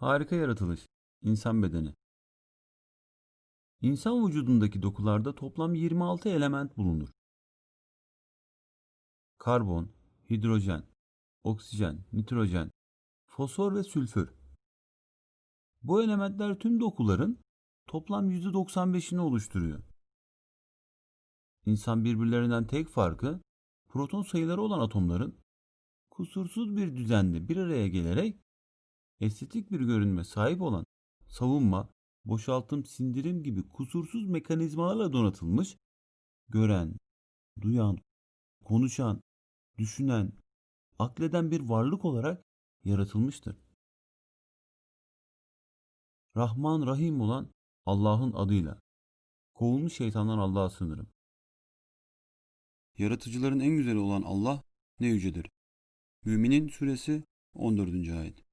Harika yaratılış. İnsan bedeni. İnsan vücudundaki dokularda toplam 26 element bulunur. Karbon, hidrojen, oksijen, nitrojen, fosfor ve sülfür. Bu elementler tüm dokuların toplam %95'ini oluşturuyor. İnsan birbirlerinden tek farkı proton sayıları olan atomların kusursuz bir düzende bir araya gelerek estetik bir görünme sahip olan savunma, boşaltım, sindirim gibi kusursuz mekanizmalarla donatılmış, gören, duyan, konuşan, düşünen, akleden bir varlık olarak yaratılmıştır. Rahman Rahim olan Allah'ın adıyla. Kovulmuş şeytandan Allah'a sığınırım. Yaratıcıların en güzeli olan Allah ne yücedir. Müminin suresi 14. ayet.